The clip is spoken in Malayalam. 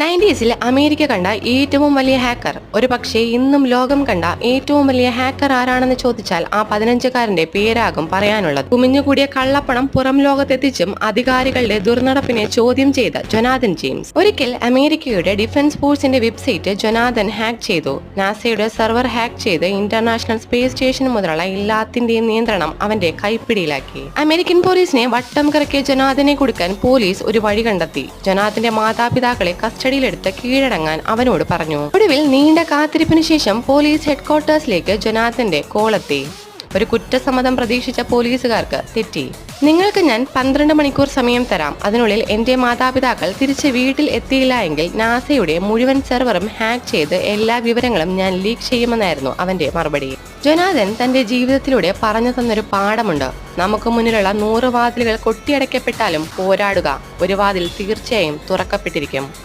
നയന്റീസിൽ അമേരിക്ക കണ്ട ഏറ്റവും വലിയ ഹാക്കർ. ഒരു പക്ഷേ ഇന്നും ലോകം കണ്ട ഏറ്റവും വലിയ ഹാക്കർ ആരാണെന്ന് ചോദിച്ചാൽ ആ പതിനഞ്ചുകാരന്റെ പേരാകും പറയാനുള്ളത്. കുമിഞ്ഞുകൂടിയ കള്ളപ്പണം പുറം ലോകത്തെത്തിച്ചും അധികാരികളുടെ ദുർനടപ്പിനെ ചോദ്യം ചെയ്ത ജൊനാഥൻ ജെയിംസ്. ഒരിക്കൽ അമേരിക്കയുടെ ഡിഫൻസ് ഫോഴ്സിന്റെ വെബ്സൈറ്റ് ജൊനാഥൻ ഹാക്ക് ചെയ്തു. നാസയുടെ സെർവർ ഹാക്ക് ചെയ്ത് ഇന്റർനാഷണൽ സ്പേസ് സ്റ്റേഷൻ മുതലുള്ള എല്ലാത്തിന്റെയും നിയന്ത്രണം അവന്റെ കൈപ്പിടിയിലാക്കി. അമേരിക്കൻ പോലീസിനെ വട്ടം കറക്കിയ ജൊനാഥനെ കൊടുക്കാൻ പോലീസ് ഒരു വഴി കണ്ടെത്തി. ജൊനാഥന്റെ മാതാപിതാക്കളെ കസ്റ്റഡിയിലെടുത്ത് കീഴടങ്ങാൻ അവനോട് പറഞ്ഞു. ഒടുവിൽ നീണ്ട കാത്തിരിപ്പിന് ശേഷം പോലീസ് ഹെഡ്ക്വാർട്ടേഴ്സിലേക്ക് ജൊനാഥന്റെ കോളെത്തി. ഒരു കുറ്റസമ്മതം പ്രതീക്ഷിച്ച പോലീസുകാർക്ക് തെറ്റി. നിങ്ങൾക്ക് ഞാൻ പന്ത്രണ്ട് മണിക്കൂർ സമയം തരാം. അതിനുള്ളിൽ എന്റെ മാതാപിതാക്കൾ തിരിച്ച് വീട്ടിൽ എത്തിയില്ല എങ്കിൽ നാസയുടെ മുഴുവൻ സെർവറും ഹാക്ക് ചെയ്ത് എല്ലാ വിവരങ്ങളും ഞാൻ ലീക്ക് ചെയ്യുമെന്നായിരുന്നു അവന്റെ മറുപടി. ജൊനാഥൻ തന്റെ ജീവിതത്തിലൂടെ പറഞ്ഞു തന്നൊരു പാഠമുണ്ട്. നമുക്ക് മുന്നിലുള്ള നൂറ് വാതിലുകൾ കൊട്ടിയടയ്ക്കപ്പെട്ടാലും പോരാടുക. ഒരു വാതിൽ തീർച്ചയായും തുറക്കപ്പെട്ടിരിക്കും.